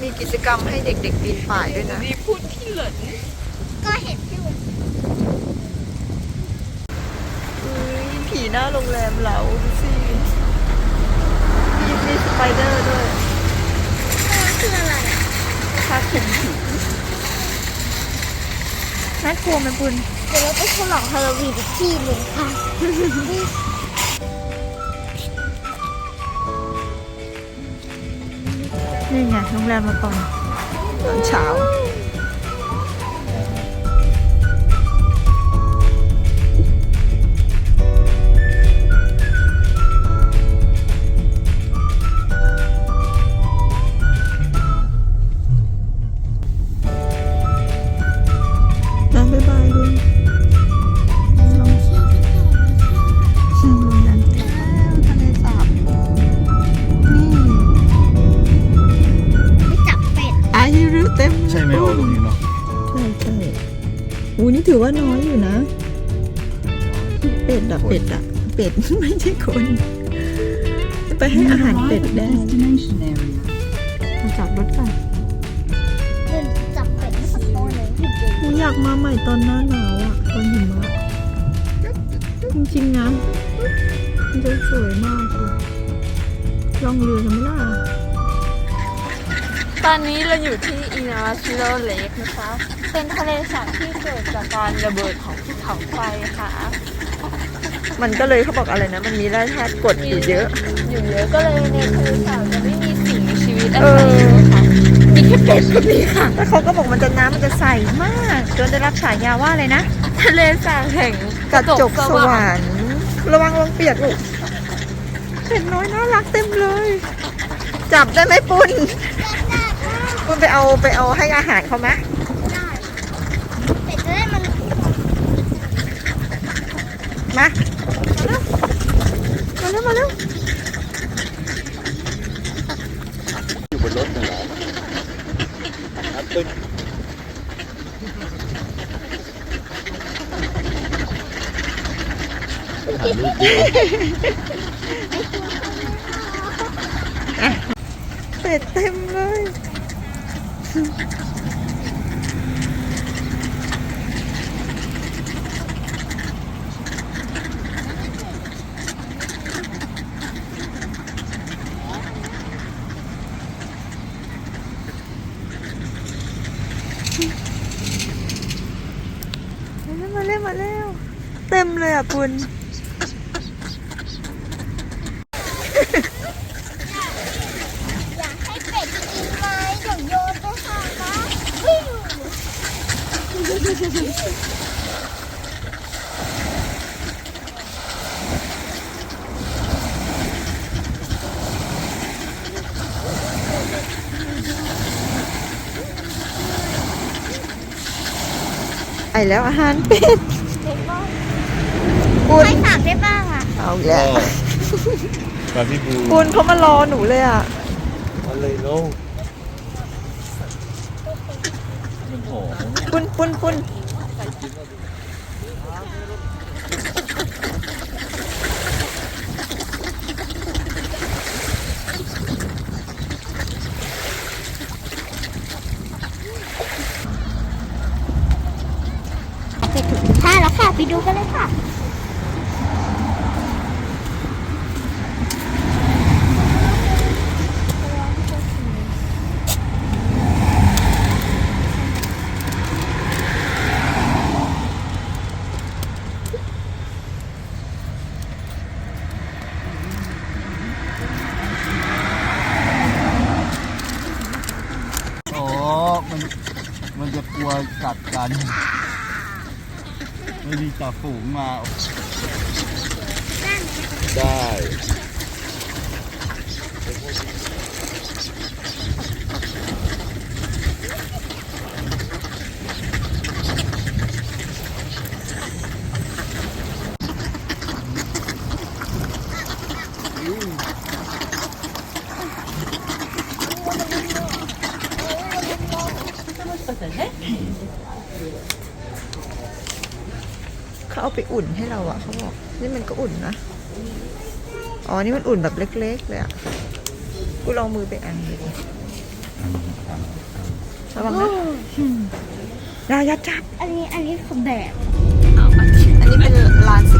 มีกิจกรรมให้เด็กๆปีนป่ายด้วยนะดีพูดที่เหลินก็เห็นพี่วุ้นอุ้ยผีหน้าโรงแรมเราดูสิมีมีสไปเดอร์ด้วยคืออะไรอะคาดเข็มผีน่ากลัวไหมคุณ เดี๋ยวเราไปฉลองฮาโลวีนอีกที่หนึ่งค่ะ นี่ไงโรงแรมมาก่อนตอนเช้า ว่าน้อยอยู่นะเป็ดอะเป็ดอะเป็ดไม่ใช่คนจะไปให้อาหารเป็ดได้มาจับรถกันเดินจับเป็ดสักตัวหนึ่งที่เดินอูอยากมาใหม่ตอนหน้าหนาวอะตอนหิมะจริงๆนะมันจะสวยมากเลยลองเรือกันไหมล่ะ ตอนนี้เราอยู่ที่อินาชิโรเลกนะคะ เป็นทะเลสาบที่เกิดจากการระเบิดของภูเขาไฟค่ะ มันก็เลยเขาบอกอะไรนะ มันมีแร่ธาตุกรดอยู่เยอะ อยู่เยอะก็เลยในทะเลสาบจะไม่มีสิ่งมีชีวิตอะเอไรอเลยค่ะมีแค่เป็ดกับมีค่ะแล้วเขาก็บอกมันจะน้ำมันจะใสมากจนได้รับฉายาว่าอะไรนะ ทะเลสาบแห่งกระจกสวรรค์ระวังลงเปียกลูกเห็นน้อยน่ารักเต็มเลย จับได้ไหมปุณ ปุณไปเอาไปเอาให้อาหารเขาไหมได้เป็ดจะได้มันมามาเร็วมาเร็วอยู่บนรถนะเหรอครับตึ้งต้องถ่ายรูปด้วยเป็ดเต็มเลย มาเร็วมาเร็ว เต็มเลยอะคุณ อยากให้เป็ดกินไหมเดี๋ยวโยนไปหานะวิ่ง ไอแล้วอาหารเป็ดปุณใครฝากได้บ้างอะ เอาอีกก็แล้วมาพี่บูปุณเขามารอหนูเลยอะ อะไรเนาะมันหอม ปุ้นปุ้นปุณเป็ดถึงท่าแล้วค่ะ ไปดูกันเลยค่ะ อ๋อ มัน มันจะกลัว กัดกันไม่มีจ่าฝูงมาได้ เขาเอาไปอุ่นให้เราอะเขาบอกนี่มันก็อุ่นนะอ๋อนี่มันอุ่นแบบเล็ก ๆ เลยอะกูลองมือไปอันดูระวังนะย่ายาจับ อันนี้อันนี้ขอแดดอันนี้เป็นลานสิ